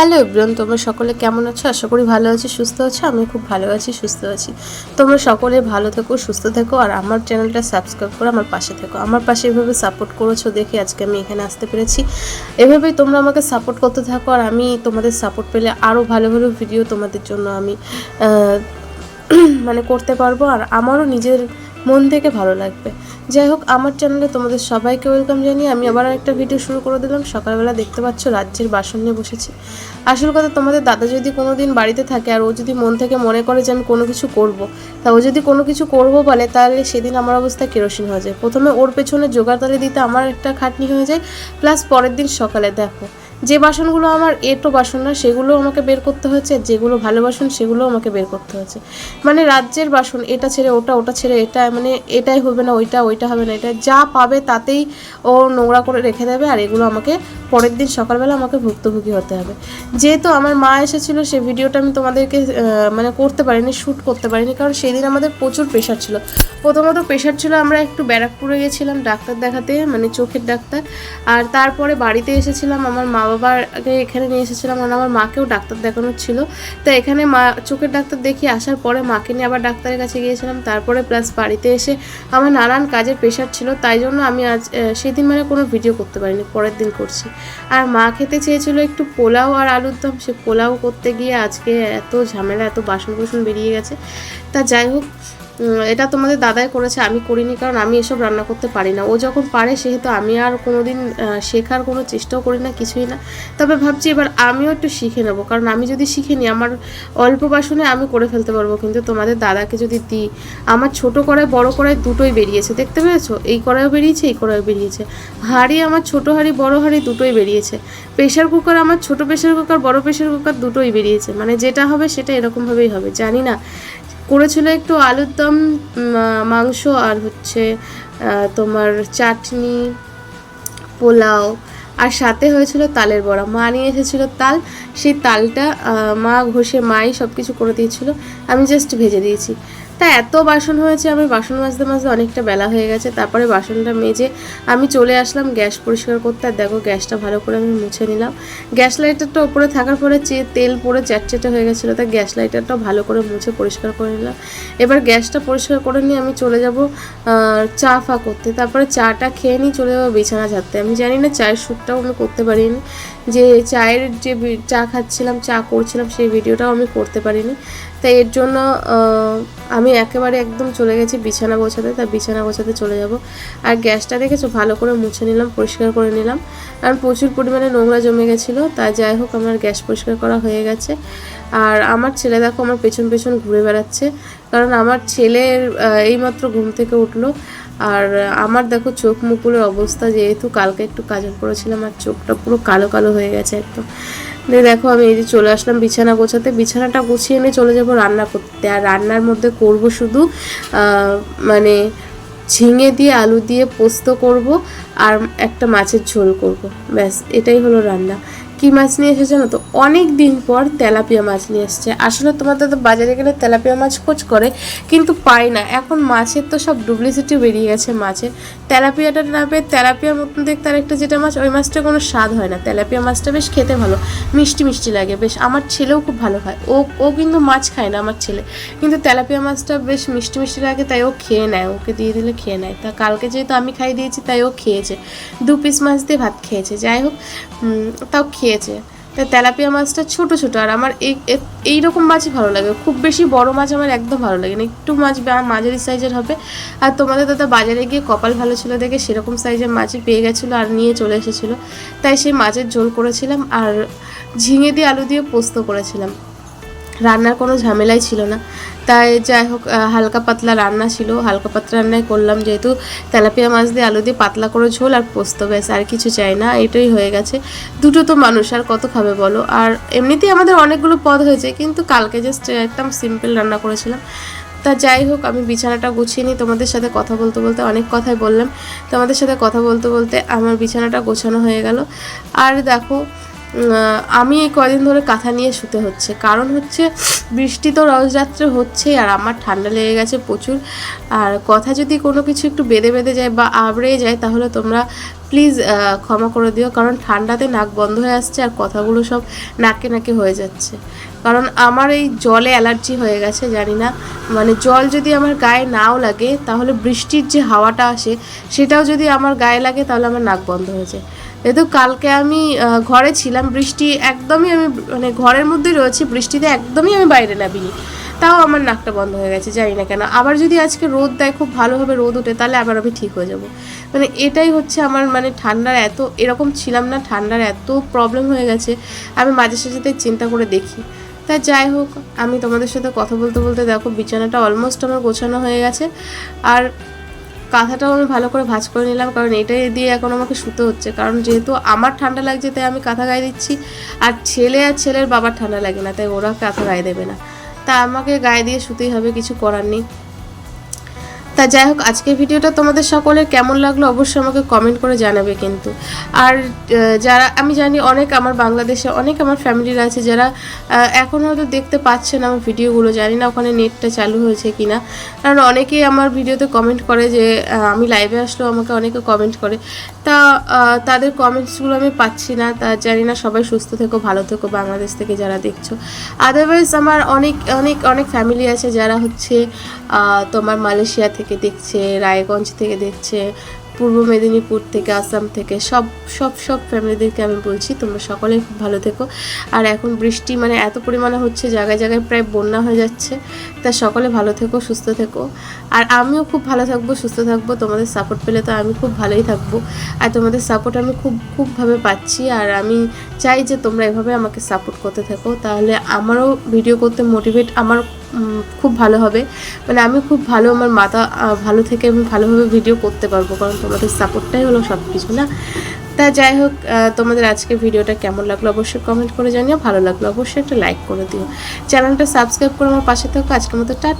Hello everyone, তোমরা সকলে কেমন আছো? আশা করি ভালো আছি, সুস্থ আছো আমি খুব ভালো আছি, সুস্থ আছি। তোমরা সকলে ভালো থেকো, সুস্থ থেকো, আর আমার চ্যানেলটা সাবস্ক্রাইব করে আমার পাশে থেকো। আমার পাশে এভাবে সাপোর্ট করেছ দেখে আজকে আমি এখানে আসতে পেরেছি। এভাবেই তোমরা আমাকে সাপোর্ট করতে থাকো, আর আমি তোমাদের সাপোর্ট পেলে আরও ভালো ভালো ভিডিও তোমাদের জন্য আমি মানে করতে পারব। আর আমারও নিজের মন থেকে ভালো লাগবে। যাই হোক, আমার চ্যানেলে তোমাদের সবাইকে ওয়েলকাম জানিয়ে আমি আবার একটা ভিডিও শুরু করে দিলাম। সকালবেলা দেখতে পাচ্ছ রাজ্যের বাসন নিয়ে বসেছি। আসল কথা, তোমাদের দাদা যদি কোনো দিন বাড়িতে থাকে আর ও যদি মন থেকে মনে করে যে আমি কোনো কিছু করব, তা ও যদি কোনো কিছু করব বলে, তাহলে সেদিন আমার অবস্থা কেরোসিন হয়ে যায়। প্রথমে ওর পেছনে জোগাড় তালে দিতে আমার একটা খাটনি হয়ে যায়। প্লাস পরের দিন সকালে দেখো যে বাসনগুলো আমার এটো বাসন না, সেগুলো আমাকে বের করতে হয়েছে, যেগুলো ভালো বাসন সেগুলো আমাকে বের করতে হয়েছে। মানে রাজ্যের বাসন, এটা ছেড়ে ওটা ওটা ছেড়ে এটা মানে এটাই হবে না, ওইটা ওইটা হবে না, এটা যা পাবে তাতেই ও নোংরা করে রেখে দেবে আর এগুলো আমাকে পরের দিন সকালবেলা আমাকে ভুক্তভোগী হতে হবে। যেহেতু আমার মা এসেছিল সেই ভিডিওটা আমি তোমাদেরকে মানে করতে পারিনি শ্যুট করতে পারিনি, কারণ সেই দিন আমাদের প্রচুর প্রেশার ছিল। প্রথমত প্রেশার ছিল আমরা একটু ব্যারাকপুরে গেছিলাম, ডাক্তার দেখাতে মানে চোখের ডাক্তার, আর তারপরে বাড়িতে এসেছিলাম আমার মা বাবাকে এখানে নিয়ে এসেছিলাম কারণ আমার মাকেও ডাক্তার দেখানোর ছিল। তো এখানে মা, চোখের ডাক্তার দেখিয়ে আসার পরে মাকে নিয়ে আবার ডাক্তারের কাছে গিয়েছিলাম। তারপরে প্লাস বাড়িতে এসে আমার নানান কাজের প্রেশার ছিল, তাই জন্য আমি আজ সেদিন মানে কোনো ভিডিও করতে পারিনি, পরের দিন করছি। আর মা খেতে চেয়েছিল একটু পোলাও আর আলুর দম, সে পোলাও করতে গিয়ে আজকে এত ঝামেলা, এত বাসন কুসন বেরিয়ে গেছে। তা যাই হোক এটা তোমাদের দাদাই করেছে আমি করিনি কারণ আমি এসব রান্না করতে পারি না। ও যখন পারে সেহেতু আমি আর কোনোদিন আহ, শেখার কোনো চেষ্টাও করি না কিছুই না। তবে ভাবছি এবার আমিও একটু শিখে নেব কারণ আমি যদি শিখে নিই আমার অল্প বাসনে আমি করে ফেলতে পারব। কিন্তু তোমাদের দাদাকে যদি দিই আমার ছোট কড়াই বড় কড়াই দুটোই বেরিয়েছে দেখতে পেয়েছ? এই কড়াইও বেরিয়েছে এই কড়াইও বেরিয়েছে। হাঁড়ি আমার ছোট হাঁড়ি বড় হাঁড়ি দুটোই বেরিয়েছে। প্রেশার কুকার আমার ছোট প্রেশার কুকার বড় প্রেশার কুকার দুটোই বেরিয়েছে। মানে যেটা হবে সেটা এরকমভাবেই হবে জানি না। করেছিল একটু আলুর দম মাংস আর হচ্ছে তোমার চাটনি, পোলাও আর সাথে হয়েছিল তালের বড়া। মা নিয়ে এসেছিল তাল, সেই তালটা মা ঘষে, মাই সব কিছু করে দিয়েছিল। আমি জাস্ট ভেজে দিয়েছি। তা এত বাসন হয়েছে আমি বাসন মাজতে মাজতে অনেকটা বেলা হয়ে গেছে। তারপরে বাসনটা মেজে আমি চলে আসলাম গ্যাস পরিষ্কার করতে। আর দেখো, গ্যাসটা ভালো করে আমি মুছে নিলাম। গ্যাস লাইটারটা ওপরে থাকার পরে তেল পড়ে চ্যাটচেটে হয়ে গেছিল, তাই গ্যাস লাইটারটাও ভালো করে মুছে পরিষ্কার করে নিলাম। এবার গ্যাসটা পরিষ্কার করে নিয়ে আমি চলে যাব চা ফা করতে। তারপরে চাটা খেয়ে নিয়ে চলে যাব বিছানা ঝাড়তে। আমি জানি না চায়ের শ্যুটটাও আমি করতে পারিনি। যে চায়ের যে চা খাচ্ছিলাম, চা করছিলাম, সেই ভিডিওটাও আমি করতে পারিনি। তাই এর জন্য আমি একেবারে একদম চলে গেছি বিছানা গোছাতে তা বিছানা গোছাতে চলে যাব। আর গ্যাসটা দেখেছ? ভালো করে মুছে নিলাম, পরিষ্কার করে নিলাম। কারণ প্রচুর পরিমাণে নোংরা জমে গেছিল, তাই যাই হোক আমার গ্যাস পরিষ্কার করা হয়ে গেছে। আর আমার ছেলে দেখো আমার পেছন পেছন ঘুরে বেড়াচ্ছে, কারণ আমার ছেলের এইমাত্র ঘুম থেকে উঠল। আর আমার দেখো চোখ মুকুলের অবস্থা, যেহেতু কালকে একটু কাজল করেছিলাম আর চোখটা পুরো কালো কালো হয়ে গেছে একদম। দিয়ে দেখো আমি এই যে চলে আসলাম বিছানা গোছাতে। বিছানাটা গুছিয়ে এনে চলে যাব রান্না করতে। আর রান্নার মধ্যে করব শুধু মানে ঝিঙে দিয়ে আলু দিয়ে পোস্ত করব আর একটা মাছের ঝোল করব। ব্যাস, এটাই হলো রান্না। কি মাছ নিয়ে এসেছে জানো তো? অনেক দিন পর তেলাপিয়া মাছ নিয়ে এসেছে। আসলে তোমাদের তো বাজারে গেলে তেলাপিয়া মাছ খোঁজ করে, কিন্তু পাই না। এখন মাছের তো সব ডুপ্লিসিটি বেরিয়ে গেছে মাছের। তেলাপিয়াটা না পেয়ে তেলাপিয়ার মতন দেখতে আর একটা যেটা মাছ, ওই মাছটা কোনো স্বাদ হয় না। তেলাপিয়া মাছটা বেশ খেতে ভালো। মিষ্টি মিষ্টি লাগে বেশ। আমার ছেলেও খুব ভালো খায়। ও ও কিন্তু মাছ খায় না আমার ছেলে। কিন্তু তেলাপিয়া মাছটা বেশ মিষ্টি মিষ্টি লাগে, তাই ও খেয়ে নেয়। ওকে দিয়ে দিলে খেয়ে নেয়। তা কালকে যেহেতু আমি খাই দিয়েছি, তাই ও খেয়েছে। দু পিস মাছ দিয়ে ভাত খেয়েছে। যাই হোক তাও তাও খেয়েছে তাই তেলাপিয়া মাছটা ছোট ছোট, আর আমার এই এই এইরকম মাছই ভালো লাগে। খুব বেশি বড় মাছ আমার একদম ভালো লাগে না। একটু মাছ মাঝারি সাইজের হবে। আর তোমাদের দাদা বাজারে গিয়ে কপাল ভালো ছিল দেখে সেরকম সাইজের মাছই পেয়ে গেছিল আর নিয়ে চলে এসেছিল। তাই সেই মাছের ঝোল করেছিলাম আর ঝিঙে দিয়ে আলু দিয়ে পোস্ত করেছিলাম। রান্নার কোনো ঝামেলাই ছিল না। তাই যাই হোক হালকা পাতলা রান্না ছিল। হালকা পাতলা রান্নাই করলাম যেহেতু তেলাপিয়া মাছ দিয়ে আলু দিয়ে পাতলা করে ঝোল আর পোস্ত, ব্যাস, আর কিছু চাই না, এটাই হয়ে গেছে। দুটো তো মানুষ, আর কত খাবে বলো? আর এমনিতেই আমাদের অনেকগুলো পদ হয়েছে, কিন্তু কালকে জাস্ট একদম সিম্পল রান্না করেছিলাম। তা যাই হোক, আমি বিছানাটা গুছিয়ে নিই। তোমাদের সাথে কথা বলতে বলতে অনেক কথাই বললাম। তোমাদের সাথে কথা বলতে বলতে আমার বিছানাটা গোছানো হয়ে গেল। আর দেখো আমি এই কদিন ধরে কাঁথা নিয়ে শুতে হচ্ছে। কারণ হচ্ছে বৃষ্টি তো রোজ রাত্রে হচ্ছেই, আর আমার ঠান্ডা লেগে গেছে প্রচুর। আর কথা যদি কোনো কিছু একটু বেঁধে বেঁধে যায় বা আবড়ে যায়, তাহলে তোমরা প্লিজ ক্ষমা করে দিও। কারণ ঠান্ডাতে নাক বন্ধ হয়ে আসছে আর কথাগুলো সব নাকে নাকে হয়ে যাচ্ছে। কারণ আমার এই জলে অ্যালার্জি হয়ে গেছে, জানি না। মানে জল যদি আমার গায়ে নাও লাগে, তাহলে বৃষ্টির যে হাওয়াটা আসে, সেটাও যদি আমার গায়ে লাগে, তাহলে আমার নাক বন্ধ হয়ে যায়। যেহেতু কালকে আমি ঘরে ছিলাম, বৃষ্টি একদমই আমি মানে ঘরের মধ্যেই রয়েছি, বৃষ্টিতে একদমই আমি বাইরে নামিনি। তাও আমার নাকটা বন্ধ হয়ে গেছে, জানি না কেন। আবার যদি আজকে রোদ দেয়, খুব ভালোভাবে রোদ ওঠে, তাহলে আবার আমি ঠিক হয়ে যাব। মানে এটাই হচ্ছে আমার মানে ঠান্ডার এত, এরকম ছিলাম না, ঠান্ডার এত প্রবলেম হয়ে গেছে, আমি মাঝে সাঝে চিন্তা করে দেখি। তা যাই হোক, আমি তোমাদের সাথে কথা বলতে বলতে দেখো, বিছানাটা অলমোস্ট আমার গোছানো হয়ে গেছে। আর কাঁথাটাও আমি ভালো করে ভাজ করে নিলাম, কারণ এটাই দিয়ে এখন আমাকে শুতে হচ্ছে। কারণ যেহেতু আমার ঠান্ডা লাগছে, তাই আমি কাঁথা গায়ে দিচ্ছি। আর ছেলে আর ছেলের বাবার ঠান্ডা লাগে না, তাই ওরা কাঁথা গায়ে দেবে না। তা আমাকে গায়ে দিয়ে শুতেই হবে, কিছু করার নেই। তা যাই হোক, আজকের ভিডিওটা তোমাদের সকলের কেমন লাগল অবশ্যই আমাকে কমেন্ট করে জানাবে কিন্তু। আর যারা, আমি জানি অনেক আমার বাংলাদেশে অনেক আমার ফ্যামিলির আছে যারা এখন হয়তো দেখতে পাচ্ছে না আমার ভিডিওগুলো, জানি না ওখানে নেটটা চালু হয়েছে কি না কারণ অনেকেই আমার ভিডিওতে কমেন্ট করে যে আমি লাইভে আসলেও আমাকে অনেকে কমেন্ট করে। তা তাদের কমেন্টসগুলো আমি পাচ্ছি না। তা জানি না সবাই সুস্থ থেকো, ভালো থেকো বাংলাদেশ থেকে যারা দেখছ। আদারওয়াইজ আমার অনেক অনেক অনেক ফ্যামিলি আছে যারা হচ্ছে তোমার মালয়েশিয়া থেকে দেখছে, রায়গঞ্জ থেকে দেখছে, পূর্ব মেদিনীপুর থেকে, আসাম থেকে, সব সব সব ফ্যামিলিদেরকে আমি বলছি, তোমরা সকলে খুব ভালো থেকো। আর এখন বৃষ্টি মানে এত পরিমাণে হচ্ছে, জায়গায় জায়গায় প্রায় বন্যা হয়ে যাচ্ছে, তা সকলে ভালো থেকো, সুস্থ থেকো। আর আমিও খুব ভালো থাকব, সুস্থ থাকব, তোমাদের সাপোর্ট পেলে তো আমি খুব ভালোই থাকব। আর তোমাদের সাপোর্ট আমি খুব খুবভাবে পাচ্ছি, আর আমি চাই যে তোমরা এভাবে আমাকে সাপোর্ট করতে থাকো। তাহলে আমারও ভিডিও করতে মোটিভেট আমার খুব ভালো হবে। মানে আমি খুব ভালো আমার মাথা ভালো থেকে আমি ভালোভাবে ভিডিও করতে পারব, কারণ তোমাদের সাপোর্টটাই হলো সব কিছু না? তা যাই হোক তোমাদের আজকে ভিডিওটা কেমন লাগল অবশ্যই কমেন্ট করে জানিও, ভালো লাগল অবশ্যই একটা লাইক করে দিও। চ্যানেলটা সাবস্ক্রাইব করে আমার পাশে থাকো, আজকের মতো টাটা